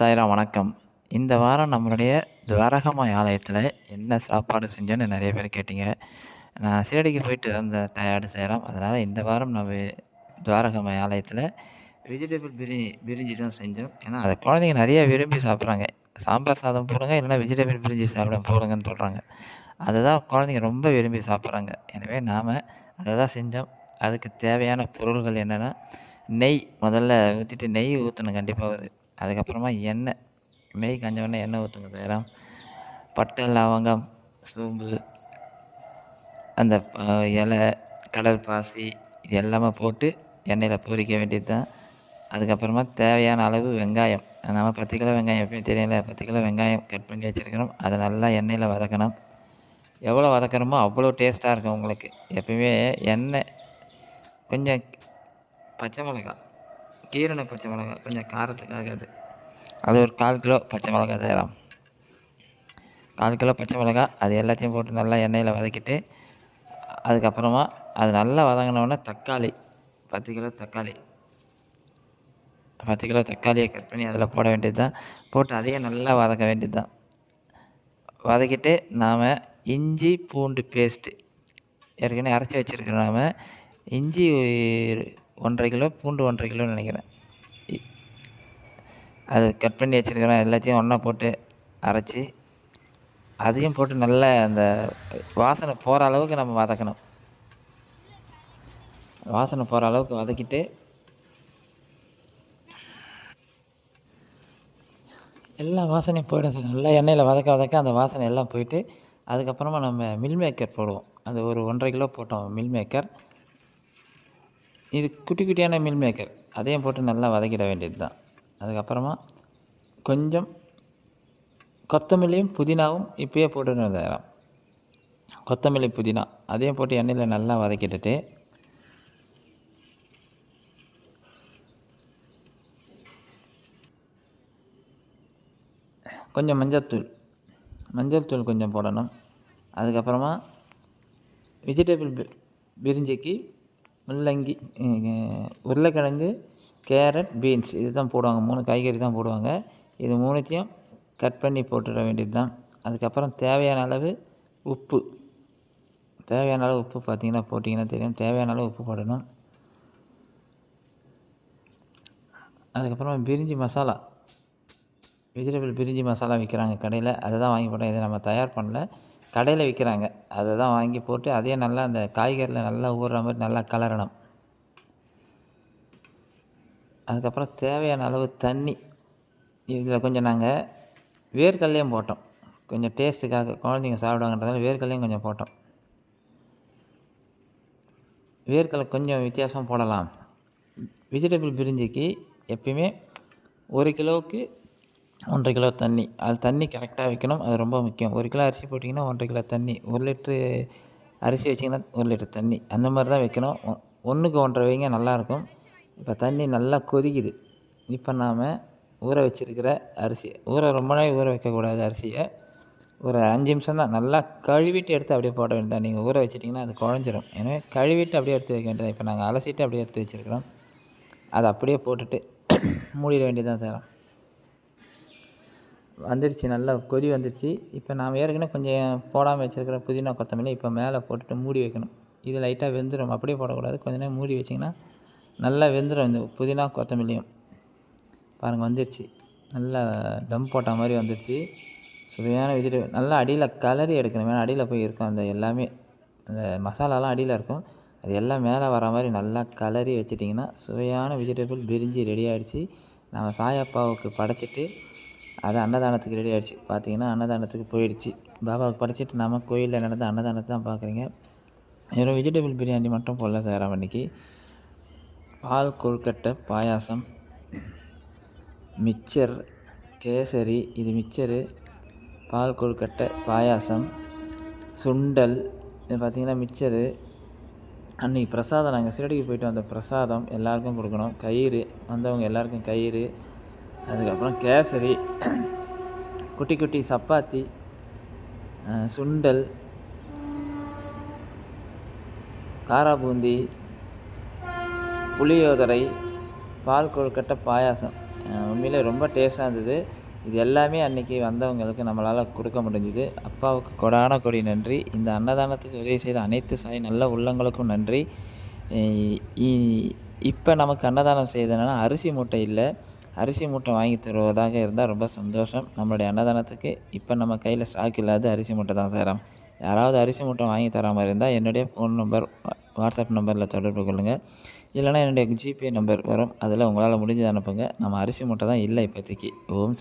சாய்ராம் வணக்கம். இந்த வாரம் நம்மளுடைய துவாரகமாய் ஆலயத்தில் என்ன சாப்பாடு செஞ்சோன்னு நிறைய பேர் கேட்டீங்க. நான் சீரடிக்கு போயிட்டு வந்த டயர்டு செய்கிறோம் அதனால் இந்த வாரம் நம்ம துவாரகமாய் ஆலயத்தில் வெஜிடபிள் பிரியாணி பிரிஞ்சி தான் செஞ்சோம். ஏன்னா அதை குழந்தைங்க நிறைய விரும்பி சாப்பிட்றாங்க. சாம்பார் சாதம் போடுங்க இல்லைனா வெஜிடபிள் பிரிஞ்சி சாப்பிட போடுங்கன்னு சொல்கிறாங்க அதை தான் குழந்தைங்க ரொம்ப விரும்பி சாப்பிட்றாங்க. எனவே நாம் அதை தான் செஞ்சோம். அதுக்கு தேவையான பொருள்கள் என்னென்னா நெய் முதல்ல ஊற்றிட்டு நெய் ஊற்றணும் கண்டிப்பாக ஒரு அதுக்கப்புறமா எண்ணெய் நெய் காஞ்ச உடனே எண்ணெய் ஊற்றுங்க தயாரம் பட்டை லவங்கம் சோம்பு அந்த இலை கடல் பாசி இது எல்லாமே போட்டு எண்ணெயில் பொரிக்க வேண்டியது தான் அதுக்கப்புறமா தேவையான அளவு வெங்காயம். நம்ம பத்து கிலோ வெங்காயம் எப்பயும் தெரியல பத்து கிலோ வெங்காயம் கட் பண்ணி வச்சுருக்கிறோம். அதை நல்லா எண்ணெயில் வதக்கணும். எவ்வளோ வதக்கிறோமோ அவ்வளோ டேஸ்ட்டாக இருக்கும் உங்களுக்கு. எப்பயுமே எண்ணெய் கொஞ்சம் பச்சை மிளகா கீரண பச்சை மிளகா கொஞ்சம் காரத்துக்காக அது. அது ஒரு கால் கிலோ பச்சை மிளகா தயாரம் கால் கிலோ பச்சை மிளகா அது எல்லாத்தையும் போட்டு நல்லா எண்ணெயில் வதக்கிட்டு அதுக்கப்புறமா அது நல்லா வதங்கினோடனே தக்காளி பத்து கிலோ தக்காளி. பத்து கிலோ தக்காளியை கட் பண்ணி அதில் போட வேண்டியது தான். போட்டு அதையும் நல்லா வதக்க வேண்டியது தான். வதக்கிட்டு நாம் இஞ்சி பூண்டு பேஸ்ட்டு ஏற்கனவே அரைச்சி வச்சுருக்கிற நாம் இஞ்சி ஒன்றரை கிலோ பூண்டு ஒன்றரை கிலோன்னு நினைக்கிறேன். அது கட் பண்ணி வச்சுருக்கிறேன். எல்லாத்தையும் ஒன்றா போட்டு அரைச்சி அதையும் போட்டு நல்லா அந்த வாசனை போகிற அளவுக்கு நம்ம வதக்கணும். வாசனை போகிற அளவுக்கு வதக்கிட்டு எல்லா வாசனையும் போயிடும் சார். நல்லா எண்ணெயில் வதக்க வதக்க அந்த வாசனை எல்லாம் போயிட்டு அதுக்கப்புறமா நம்ம மில் மேக்கர் போடுவோம். அந்த ஒரு ஒன்றரை கிலோ போட்டோம் மில் மேக்கர் இது குட்டி குட்டியான மில் மேக்கர் அதையும் போட்டு நல்லா வதக்கிட வேண்டியது தான் அதுக்கப்புறமா கொஞ்சம் கொத்தமல்லியும் புதினாவும் இப்பயே போட்டு தயாரம் கொத்தமல்லி புதினா அதையும் போட்டு எண்ணெயில் நல்லா வதக்கிட்டுட்டு கொஞ்சம் மஞ்சள்தூள் மஞ்சள் தூள் கொஞ்சம் போடணும். அதுக்கப்புறமா வெஜிடபிள் பிரிஞ்சிக்கு முள்ளங்கி உருளைக்கிழங்கு கேரட் பீன்ஸ் இது தான் போடுவாங்க. மூணு காய்கறி தான் போடுவாங்க. இது மூணுத்தையும் கட் பண்ணி போட்டுட வேண்டியது தான் அதுக்கப்புறம் தேவையான அளவு உப்பு. தேவையான அளவு உப்பு பார்த்தீங்கன்னா போட்டிங்கன்னா தெரியும். தேவையான அளவு உப்பு போடணும். அதுக்கப்புறம் பிரிஞ்சி மசாலா. வெஜிடபிள் பிரிஞ்சி மசாலா விற்கிறாங்க கடையில். அதை தான் வாங்கி போட்டோம். இதை நம்ம தயார் பண்ணல. கடையில் விற்கிறாங்க அதை தான் வாங்கி போட்டு அதே நல்லா அந்த காய்கறியில் நல்லா ஊறுற மாதிரி நல்லா கலரணும். அதுக்கப்புறம் தேவையான அளவு தண்ணி. இதில் கொஞ்சம் நாங்கள் வேர்க்கல்லையும் போட்டோம். கொஞ்சம் டேஸ்ட்டுக்காக குழந்தைங்க சாப்பிடுவாங்கன்றதால வேர்க்கல்லையும் கொஞ்சம் போட்டோம். வேர்க்கடலை கொஞ்சம் வித்தியாசம் போடலாம். வெஜிடபிள் பிரிஞ்சிக்கு எப்பயுமே ஒரு கிலோவுக்கு ஒன்றரை கிலோ தண்ணி. அது தண்ணி கரெக்டாக வைக்கணும். அது ரொம்ப முக்கியம். ஒரு கிலோ அரிசி போட்டிங்கன்னா ஒன்றரை கிலோ தண்ணி. ஒரு லிட்ரு அரிசி வச்சிங்கன்னா ஒரு லிட்டர் தண்ணி. அந்த மாதிரி தான் வைக்கணும். ஒன்றுக்கு ஒன்றரை வைங்க நல்லாயிருக்கும். இப்போ தண்ணி நல்லா கொதிக்குது. இப்போ நாம் ஊற வச்சிருக்கிற அரிசி ஊற ரொம்ப நாள் ஊற வைக்கக்கூடாது அரிசியை. ஒரு அஞ்சு நிமிஷம் தான். நல்லா கழுவிட்டு எடுத்து அப்படியே போட வேண்டியதான் நீங்கள் ஊற வச்சிட்டிங்கன்னா அது குழஞ்சிரும். எனவே கழுவிட்டு அப்படியே எடுத்து வைக்க வேண்டியதான் இப்போ நாங்கள் அலசிட்டு அப்படியே எடுத்து வச்சுருக்கிறோம். அதை அப்படியே போட்டுட்டு மூடிட வேண்டியதான் தரோம் வந்துடுச்சு நல்லா கொதி வந்துடுச்சு. இப்போ நாம் ஏற்கனவே கொஞ்சம் போடாமல் வச்சுருக்கிற புதினா கொத்தமல்லி இப்போ மேலே போட்டுட்டு மூடி வைக்கணும். இது லைட்டாக வெந்துடும் அப்படியே போடக்கூடாது. கொஞ்ச நேரம் மூடி வச்சிங்கன்னா நல்லா வெந்துடும் இந்த புதினா கொத்தமல்லியும். பாருங்கள் வந்துடுச்சு. நல்லா டம் போட்ட மாதிரி வந்துடுச்சு. சுவையான வெஜிடபிள் நல்லா அடியில் கலரி எடுக்கணும். ஏன்னா அடியில் போய் இருக்கும் அந்த எல்லாமே. அந்த மசாலாலாம் அடியில் இருக்கும். அது எல்லாம் மேலே வர மாதிரி நல்லா கலரி வச்சிட்டிங்கன்னா சுவையான வெஜிடபிள் பிரிஞ்சு ரெடி ஆகிடுச்சு நம்ம சாயப்பாவுக்கு படைச்சிட்டு அது அன்னதானத்துக்கு ரெடி ஆகிடுச்சு பார்த்தீங்கன்னா அன்னதானத்துக்கு போயிடுச்சு. பாபாவுக்கு படைச்சிட்டு நம்ம கோயிலில் நடந்த அன்னதானத்தை தான் பார்க்குறீங்க வெறும் வெஜிடபிள் பிரியாணி மட்டும் போடல சார் அன்றைக்கி பால் கொழுக்கட்டை பாயாசம் மிச்சர் கேசரி இது மிச்சரு பால் கொழுக்கட்டை பாயாசம் சுண்டல் இது பார்த்திங்கன்னா மிச்சரு அன்றைக்கி பிரசாதம் நாங்கள் சிறடிக்கு போயிட்டு வந்த பிரசாதம் எல்லாருக்கும் கொடுக்கணும். கயிறு வந்தவங்க எல்லாருக்கும் கயிறு அதுக்கப்புறம் கேசரி குட்டி குட்டி சப்பாத்தி சுண்டல் காரா பூந்தி புளியோதரை பால் கொழுக்கட்டை பாயாசம். உண்மையிலே ரொம்ப டேஸ்ட்டாக இருந்தது. இது எல்லாமே அன்றைக்கி வந்தவங்களுக்கு நம்மளால் கொடுக்க முடிஞ்சுது. அப்பாவுக்கு கொடான கொடி நன்றி. இந்த அன்னதானத்துக்கு உதவி செய்த அனைத்து சாய் நல்ல உள்ளங்களுக்கும் நன்றி. இப்போ நமக்கு அன்னதானம் செய்ததுனா அரிசி மூட்டை இல்லை. அரிசி மூட்டை வாங்கி தருவதாக இருந்தால் ரொம்ப சந்தோஷம். நம்மளுடைய அன்னதானத்துக்கு இப்போ நம்ம கையில் ஸ்டாக் இல்லாத அரிசி மூட்டை தான் தரோம். யாராவது அரிசி மூட்டை வாங்கி தர மாதிரி இருந்தால் என்னுடைய ஃபோன் நம்பர் வாட்ஸ்அப் நம்பரில் தொடர்பு கொள்ளுங்கள் இல்லைனா என்னுடைய ஜிபே நம்பர் வரும். அதில் உங்களால் முடிஞ்சதை அனுப்புங்க. நம்ம அரிசி மூட்டை தான் இல்லை இப்போதைக்கு. ஓம் சார்